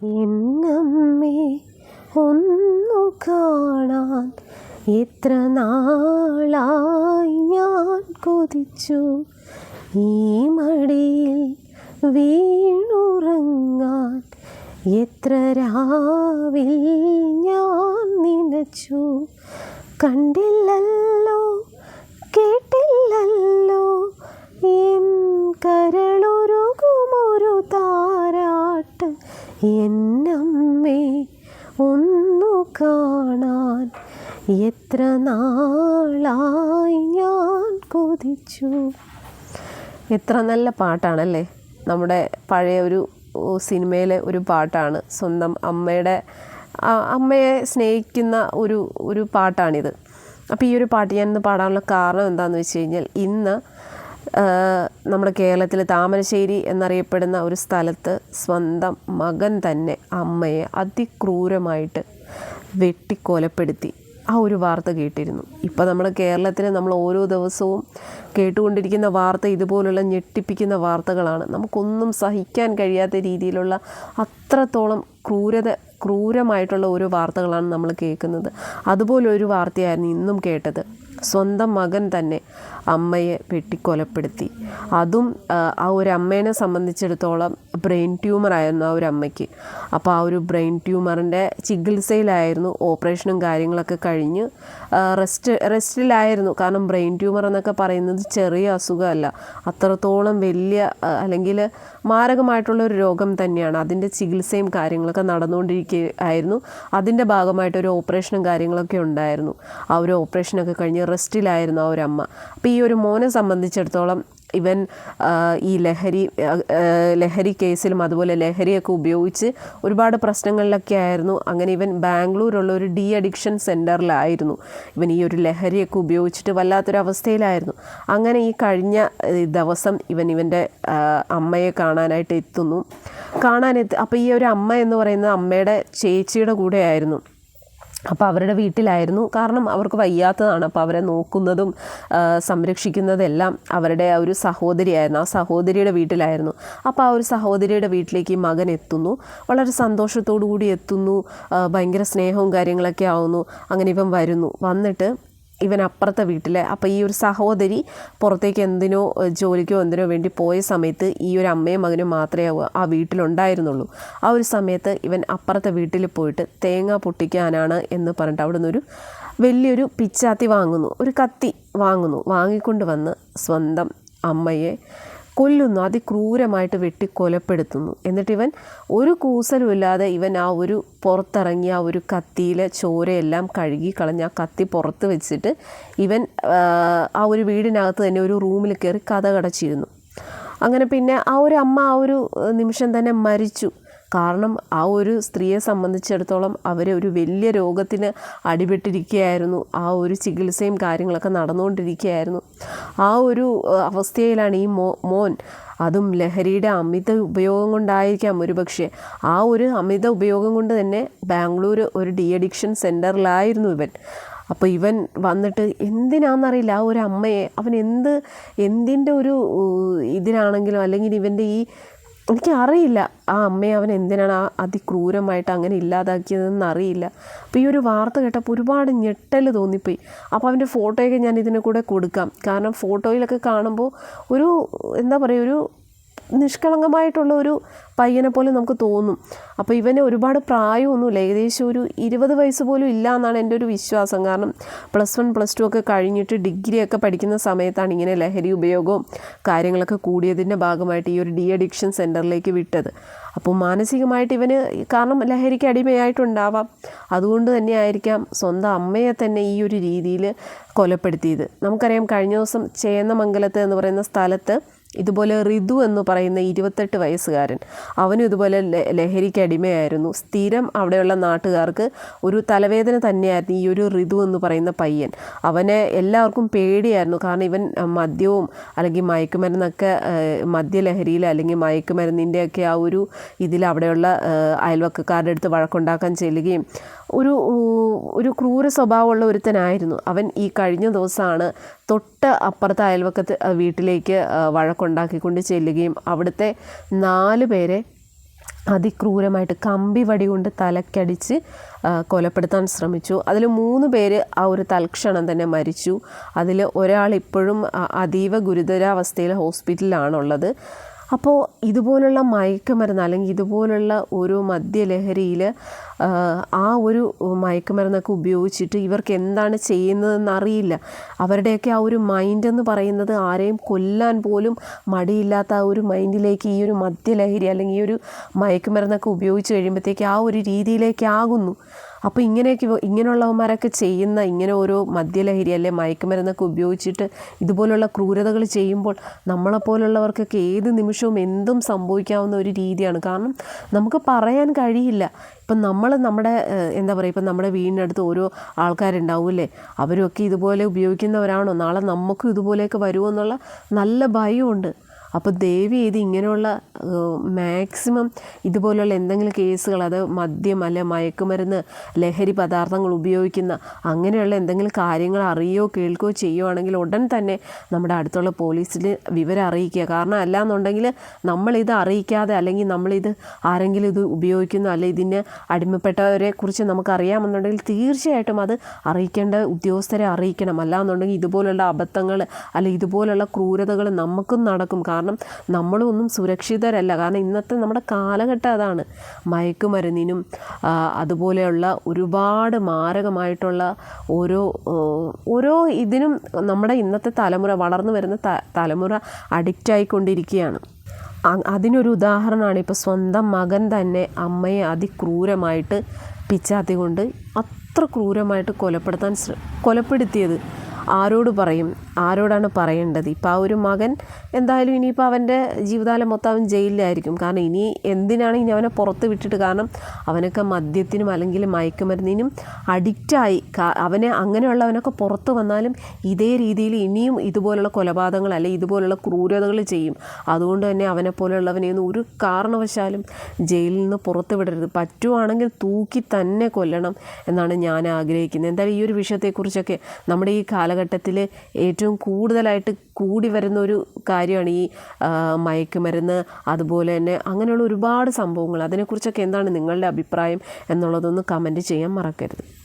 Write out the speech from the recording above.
എന്നമ്മേ ഒന്നു കാണാൻ എത്ര നാളായി ഞാൻ കൊതിച്ചു. ഈ മടിയിൽ വീണുറങ്ങാൻ എത്ര രാവിൽ ഞാൻ നിനച്ചു കണ്ടില്ലല്ലോ കേട്ടില്ലല്ലോ എൻ കരളൊരുകുമൊരു താരാട്ട് എന്നമ്മേ ഒന്നു കാണാൻ എത്ര നാളായി ഞാൻ കൊതിച്ചു. എത്ര നല്ല പാട്ടാണല്ലേ നമ്മുടെ പഴയ ഒരു സിനിമയിലെ ഒരു പാട്ടാണ്. സ്വന്തം അമ്മയുടെ അമ്മയെ സ്നേഹിക്കുന്ന ഒരു ഒരു പാട്ടാണിത്. അപ്പോൾ ഈ ഒരു പാട്ട് ഞാൻ പാടാനുള്ള കാരണം എന്താണെന്ന് വെച്ച് കഴിഞ്ഞാൽ ഇന്ന് നമ്മുടെ കേരളത്തിൽ താമരശ്ശേരി എന്നറിയപ്പെടുന്ന ഒരു സ്ഥലത്ത് സ്വന്തം മകൻ തന്നെ അമ്മയെ അതിക്രൂരമായിട്ട് വെട്ടിക്കൊലപ്പെടുത്തി. ആ ഒരു വാർത്ത കേട്ടിരുന്നു. ഇപ്പോൾ നമ്മുടെ കേരളത്തിൽ നമ്മൾ ഓരോ ദിവസവും കേട്ടുകൊണ്ടിരിക്കുന്ന വാർത്ത ഇതുപോലുള്ള ഞെട്ടിപ്പിക്കുന്ന വാർത്തകളാണ്. നമുക്കൊന്നും സഹിക്കാൻ കഴിയാത്ത രീതിയിലുള്ള അത്രത്തോളം ക്രൂരത ക്രൂരമായിട്ടുള്ള ഓരോ വാർത്തകളാണ് നമ്മൾ കേൾക്കുന്നത്. അതുപോലെ ഒരു വാർത്തയായിരുന്നു ഇന്നും കേട്ടത്. സ്വന്തം മകൻ തന്നെ അമ്മയെ വെട്ടിക്കൊലപ്പെടുത്തി. അതും ആ, ഒരു അമ്മേനെ സംബന്ധിച്ചിടത്തോളം ബ്രെയിൻ ട്യൂമറായിരുന്നു ആ ഒരു അമ്മയ്ക്ക്. അപ്പോൾ ആ ഒരു ബ്രെയിൻ ട്യൂമറിന്റെ ചികിത്സയിലായിരുന്നു ഓപ്പറേഷനും കാര്യങ്ങളൊക്കെ കഴിഞ്ഞ് റെസ്റ്റ് റെസ്റ്റിലായിരുന്നു. കാരണം ബ്രെയിൻ ട്യൂമർ എന്നൊക്കെ പറയുന്നത് ചെറിയ അസുഖമല്ല. അത്രത്തോളം വലിയ അല്ലെങ്കിൽ മാരകമായിട്ടുള്ള ഒരു രോഗം തന്നെയാണ്. അതിന്റെ ചികിത്സയും കാര്യങ്ങളൊക്കെ നടന്നുകൊണ്ടിരിക്കുകയായിരുന്നു അതിന്റെ ഭാഗമായിട്ട് ഒരു ഓപ്പറേഷനും കാര്യങ്ങളൊക്കെ ഉണ്ടായിരുന്നു. ആ ഒരു ഓപ്പറേഷനൊക്കെ കഴിഞ്ഞ് റെസ്റ്റിലായിരുന്നു ആ ഒരു അമ്മ. അപ്പോൾ ഈ ഒരു മോനെ സംബന്ധിച്ചിടത്തോളം ഇവൻ ഈ ലഹരി ലഹരി കേസിലും അതുപോലെ ലഹരിയൊക്കെ ഉപയോഗിച്ച് ഒരുപാട് പ്രശ്നങ്ങളിലൊക്കെ ആയിരുന്നു. അങ്ങനെ ഇവൻ ബാംഗ്ലൂരുള്ള ഒരു ഡി അഡിക്ഷൻ സെന്ററിലായിരുന്നു ഇവൻ ഈ ഒരു ലഹരിയൊക്കെ ഉപയോഗിച്ചിട്ട് വല്ലാത്തൊരു അവസ്ഥയിലായിരുന്നു അങ്ങനെ ഈ കഴിഞ്ഞ ദിവസം ഇവൻ ഇവന്റെ അമ്മയെ കാണാനായിട്ട് എത്തുന്നു. കാണാനെത്തി അപ്പോൾ ഈ ഒരു അമ്മ എന്ന് പറയുന്നത് അമ്മയുടെ ചേച്ചിയുടെ കൂടെയായിരുന്നു അപ്പോൾ അവരുടെ വീട്ടിലായിരുന്നു. കാരണം അവർക്ക് വയ്യാത്തതാണ്. അപ്പോൾ അവരെ നോക്കുന്നതും സംരക്ഷിക്കുന്നതെല്ലാം അവരുടെ ആ ഒരു സഹോദരിയായിരുന്നു. ആ സഹോദരിയുടെ വീട്ടിലായിരുന്നു. അപ്പോൾ ആ ഒരു സഹോദരിയുടെ വീട്ടിലേക്ക് ഈ മകൻ എത്തുന്നു. വളരെ സന്തോഷത്തോടു കൂടി എത്തുന്നു ഭയങ്കര സ്നേഹവും കാര്യങ്ങളൊക്കെ ആവുന്നു. അങ്ങനെ ഇവൻ വരുന്നു. വന്നിട്ട് ഇവൻ അപ്പുറത്തെ വീട്ടിലെ. അപ്പോൾ ഈ ഒരു സഹോദരി പുറത്തേക്ക് എന്തിനോ ജോലിക്കോ എന്തിനോ വേണ്ടി പോയ സമയത്ത് ഈ ഒരു അമ്മയും മകനും മാത്രമേ ആ വീട്ടിലുണ്ടായിരുന്നുള്ളൂ. ആ ഒരു സമയത്ത് ഇവൻ അപ്പുറത്തെ വീട്ടിൽ പോയിട്ട് തേങ്ങ പൊട്ടിക്കാനാണ് എന്ന് പറഞ്ഞിട്ട് അവിടെ നിന്നൊരു വലിയൊരു പിച്ചാത്തി വാങ്ങുന്നു. ഒരു കത്തി വാങ്ങുന്നു. വാങ്ങിക്കൊണ്ട് വന്ന് സ്വന്തം അമ്മയെ കൊല്ലുന്നു. അതിക്രൂരമായിട്ട് വെട്ടി കൊലപ്പെടുത്തുന്നു എന്നിട്ടിവൻ ഒരു കൂസലുമില്ലാതെ ഇവൻ ആ ഒരു പുറത്തിറങ്ങിയ ആ ഒരു കത്തിയിലെ ചോരയെല്ലാം കഴുകി കളഞ്ഞ് ആ കത്തി പുറത്ത് വെച്ചിട്ട് ഇവൻ ആ, ഒരു വീടിനകത്ത് തന്നെ ഒരു റൂമിൽ കയറി കഥ കടച്ചിരുന്നു. അങ്ങനെ പിന്നെ ആ ഒരു അമ്മ ആ ഒരു നിമിഷം തന്നെ മരിച്ചു. കാരണം ആ ഒരു സ്ത്രീയെ സംബന്ധിച്ചിടത്തോളം അവർ ഒരു വലിയ രോഗത്തിന് അടിപെട്ടിരിക്കുകയായിരുന്നു. ആ ഒരു ചികിത്സയും കാര്യങ്ങളൊക്കെ നടന്നുകൊണ്ടിരിക്കുകയായിരുന്നു. ആ ഒരു അവസ്ഥയിലാണ് ഈ മോ മോൻ. അതും ലഹരിയുടെ അമിത ഉപയോഗം കൊണ്ടായിരിക്കാം ഒരുപക്ഷെ. ആ ഒരു അമിത ഉപയോഗം കൊണ്ട് തന്നെ ബാംഗ്ലൂർ ഒരു ഡി അഡിക്ഷൻ സെന്ററിലായിരുന്നു ഇവൻ. അപ്പോൾ ഇവൻ വന്നിട്ട് എന്തിനാണെന്നറിയില്ല ആ ഒരു അമ്മയെ. അവൻ എന്ത് എന്തിന്റെ ഒരു ഇതിനാണെങ്കിലും അല്ലെങ്കിൽ ഇവന്റെ ഈ എനിക്ക് അറിയില്ല ആ അമ്മയെ അവൻ എന്തിനാണ് ആ അതിക്രൂരമായിട്ട് അങ്ങനെ ഇല്ലാതാക്കിയതെന്ന് അറിയില്ല. അപ്പോൾ ഈ ഒരു വാർത്ത കേട്ടപ്പോൾ ഒരുപാട് ഞെട്ടൽ തോന്നിപ്പോയി. അപ്പോൾ അവന്റെ ഫോട്ടോയൊക്കെ ഞാൻ ഇതിനെ കൂടെ കൊടുക്കാം. കാരണം ഫോട്ടോയിലൊക്കെ കാണുമ്പോൾ ഒരു എന്താ പറയുക ഒരു നിഷ്കളങ്കമായിട്ടുള്ള ഒരു പയ്യനെ പോലെ നമുക്ക് തോന്നും. അപ്പോൾ ഇവന് ഒരുപാട് പ്രായമൊന്നുമില്ല. ഏകദേശം ഒരു ഇരുപത് വയസ്സ് പോലും ഇല്ല എന്നാണ് എന്റെ ഒരു വിശ്വാസം. കാരണം പ്ലസ് വൺ പ്ലസ് ടു ഒക്കെ കഴിഞ്ഞിട്ട് ഡിഗ്രിയൊക്കെ പഠിക്കുന്ന സമയത്താണ് ഇങ്ങനെ ലഹരി ഉപയോഗവും കാര്യങ്ങളൊക്കെ കൂടിയതിന്റെ ഭാഗമായിട്ട് ഈ ഒരു ഡി അഡിക്ഷൻ സെന്ററിലേക്ക് വിട്ടത്. അപ്പോൾ മാനസികമായിട്ട് ഇവന് കാരണം ലഹരിക്ക് അടിമയായിട്ടുണ്ടാവാം. അതുകൊണ്ട് തന്നെ ആയിരിക്കാം സ്വന്തം അമ്മയെ തന്നെ ഈ ഒരു രീതിയിൽ കൊലപ്പെടുത്തിയത്. നമുക്കറിയാം കഴിഞ്ഞ ദിവസം ചേന്നമംഗലത്ത് എന്ന് പറയുന്ന സ്ഥലത്ത് ഇതുപോലെ ഋതു എന്ന് പറയുന്ന ഇരുപത്തെട്ട് വയസ്സുകാരൻ. അവനും ഇതുപോലെ ലഹരിക്ക് അടിമയായിരുന്നു. സ്ഥിരം അവിടെയുള്ള നാട്ടുകാർക്ക് ഒരു തലവേദന തന്നെയായിരുന്നു ഈ ഒരു ഋതു എന്ന് പറയുന്ന പയ്യൻ. അവനെ എല്ലാവർക്കും പേടിയായിരുന്നു. കാരണം ഇവൻ മദ്യവും അല്ലെങ്കിൽ മയക്കുമരുന്നൊക്കെ മദ്യലഹരിയിൽ അല്ലെങ്കിൽ മയക്കുമരുന്നിന്റെയൊക്കെ ആ ഒരു ഇതിൽ അവിടെയുള്ള അയൽവക്കക്കാരുടെ അടുത്ത് വഴക്കുണ്ടാക്കാൻ ചെല്ലുകയും ഒരു ഒരു ക്രൂര സ്വഭാവമുള്ള ഒരുത്തനായിരുന്നു. അവൻ ഈ കഴിഞ്ഞ ദിവസമാണ് തൊട്ട് അപ്പുറത്തെ അയൽവക്കത്ത് വീട്ടിലേക്ക് വഴക്കുണ്ടാക്കിക്കൊണ്ട് ചെല്ലുകയും അവിടുത്തെ നാല് പേരെ അതിക്രൂരമായിട്ട് കമ്പി വടി കൊണ്ട് തലക്കടിച്ച് കൊലപ്പെടുത്താൻ ശ്രമിച്ചു. അതിൽ മൂന്ന് പേര് ആ ഒരു തൽക്ഷണം തന്നെ മരിച്ചു. അതിൽ ഒരാൾ ഇപ്പോഴും അതീവ ഗുരുതരാവസ്ഥയിൽ ഹോസ്പിറ്റലിലാണുള്ളത്. അപ്പോൾ ഇതുപോലുള്ള മയക്കുമരുന്ന് അല്ലെങ്കിൽ ഇതുപോലുള്ള ഒരു മദ്യലഹരിയിൽ ആ ഒരു മയക്കുമരുന്നൊക്കെ ഉപയോഗിച്ചിട്ട് ഇവർക്ക് എന്താണ് ചെയ്യുന്നതെന്ന് അറിയില്ല അവരുടെയൊക്കെ ആ ഒരു മൈൻഡ് എന്ന് പറയുന്നത് ആരെയും കൊല്ലാൻ പോലും മടിയില്ലാത്ത ആ ഒരു മൈൻഡിലേക്ക് ഈ ഒരു മദ്യലഹരി അല്ലെങ്കിൽ ഈ ഒരു മയക്കുമരുന്നൊക്കെ ഉപയോഗിച്ച് കഴിയുമ്പോഴത്തേക്ക് ആ ഒരു രീതിയിലേക്ക് ആകുന്നു അപ്പോൾ ഇങ്ങനെയൊക്കെ ഇങ്ങനെയുള്ളവന്മാരൊക്കെ ചെയ്യുന്ന ഇങ്ങനെ ഓരോ മദ്യലഹരി അല്ലെ മയക്കുമരുന്നൊക്കെ ഉപയോഗിച്ചിട്ട് ഇതുപോലുള്ള ക്രൂരതകൾ ചെയ്യുമ്പോൾ നമ്മളെപ്പോലുള്ളവർക്കൊക്കെ ഏത് നിമിഷവും എന്തും സംഭവിക്കാവുന്ന ഒരു രീതിയാണ്. കാരണം നമുക്ക് പറയാൻ കഴിയില്ല. ഇപ്പം നമ്മൾ നമ്മുടെ എന്താ പറയുക ഇപ്പം നമ്മുടെ വീടിനടുത്ത് ഓരോ ആൾക്കാരുണ്ടാവില്ലേ? അവരൊക്കെ ഇതുപോലെ ഉപയോഗിക്കുന്നവരാണോ? നാളെ നമുക്കും ഇതുപോലെയൊക്കെ വരുമോ എന്നുള്ള നല്ല ഭയമുണ്ട് അപ്പോൾ ദേവി ഇത് ഇങ്ങനെയുള്ള മാക്സിമം ഇതുപോലെയുള്ള എന്തെങ്കിലും കേസുകൾ അത് മദ്യം അല്ലെ മയക്കുമരുന്ന് ലഹരി പദാർത്ഥങ്ങൾ ഉപയോഗിക്കുന്ന അങ്ങനെയുള്ള എന്തെങ്കിലും കാര്യങ്ങൾ അറിയോ കേൾക്കുകയോ ചെയ്യുവാണെങ്കിൽ ഉടൻ തന്നെ നമ്മുടെ അടുത്തുള്ള പോലീസിൽ വിവരം അറിയിക്കുക. കാരണം അല്ലാന്നുണ്ടെങ്കിൽ നമ്മളിത് അറിയിക്കാതെ അല്ലെങ്കിൽ നമ്മളിത് ആരെങ്കിലും ഇത് ഉപയോഗിക്കുന്നു അല്ലെ ഇതിന് അടിമപ്പെട്ടവരെ കുറിച്ച് നമുക്ക് അറിയാമെന്നുണ്ടെങ്കിൽ തീർച്ചയായിട്ടും അത് അറിയിക്കേണ്ട ഉദ്യോഗസ്ഥരെ അറിയിക്കണം. അല്ലാന്നുണ്ടെങ്കിൽ ഇതുപോലുള്ള അബദ്ധങ്ങൾ അല്ലെ ഇതുപോലുള്ള ക്രൂരതകൾ നമുക്കും നടക്കും. കാരണം നമ്മളും ഒന്നും സുരക്ഷിതരല്ല. കാരണം ഇന്നത്തെ നമ്മുടെ കാലഘട്ടം അതാണ്. മയക്കുമരുന്നിനും അതുപോലെയുള്ള ഒരുപാട് മാരകമായിട്ടുള്ള ഓരോ ഓരോ ഇതിനും നമ്മുടെ ഇന്നത്തെ തലമുറ വളർന്നു വരുന്ന ത- തലമുറ അഡിക്റ്റ് ആയിക്കൊണ്ടിരിക്കുകയാണ്. അ- അതിനൊരു ഉദാഹരണമാണ് ഇപ്പോൾ സ്വന്തം മകൻ തന്നെ അമ്മയെ അതിക്രൂരമായിട്ട് പിച്ചാത്തി കൊണ്ട് അത്ര ക്രൂരമായിട്ട് കൊലപ്പെടുത്താൻ കൊലപ്പെടുത്തിയത്. ആരോട് പറയും? ആരോടാണ് പറയേണ്ടത്? ഇപ്പോൾ ആ ഒരു മകൻ എന്തായാലും ഇനിയിപ്പോൾ അവന്റെ ജീവിതകാലം മൊത്തം അവൻ ജയിലിലായിരിക്കും. കാരണം ഇനി എന്തിനാണ് ഇനി അവനെ പുറത്ത് വിട്ടിട്ട്? കാരണം അവനൊക്കെ മദ്യത്തിനും അല്ലെങ്കിൽ മയക്കുമരുന്നിനും അഡിക്റ്റായി അവനെ അങ്ങനെയുള്ളവനൊക്കെ പുറത്ത് വന്നാലും ഇതേ രീതിയിൽ ഇനിയും ഇതുപോലുള്ള കൊലപാതകങ്ങൾ അല്ലെങ്കിൽ ഇതുപോലുള്ള ക്രൂരതകൾ ചെയ്യും. അതുകൊണ്ട് തന്നെ അവനെ പോലെയുള്ളവനെയൊന്നും ഒരു കാരണവശാലും ജയിലിൽ നിന്ന് പുറത്ത് വിടരുത്. പറ്റുവാണെങ്കിൽ തൂക്കി തന്നെ കൊല്ലണം എന്നാണ് ഞാൻ ആഗ്രഹിക്കുന്നത്. എന്തായാലും ഈ ഒരു വിഷയത്തെക്കുറിച്ചൊക്കെ നമ്മുടെ ഈ കാലഘട്ടത്തിൽ ഏറ്റവും കൂടുതലായിട്ട് കൂടി വരുന്ന ഒരു കാര്യമാണ് ഈ മയക്കുമരുന്ന് അതുപോലെ തന്നെ അങ്ങനെയുള്ള ഒരുപാട് സംഭവങ്ങൾ. അതിനെക്കുറിച്ചൊക്കെ എന്താണ് നിങ്ങളുടെ അഭിപ്രായം എന്നുള്ളതൊന്ന് കമന്റ് ചെയ്യാൻ മറക്കരുത്.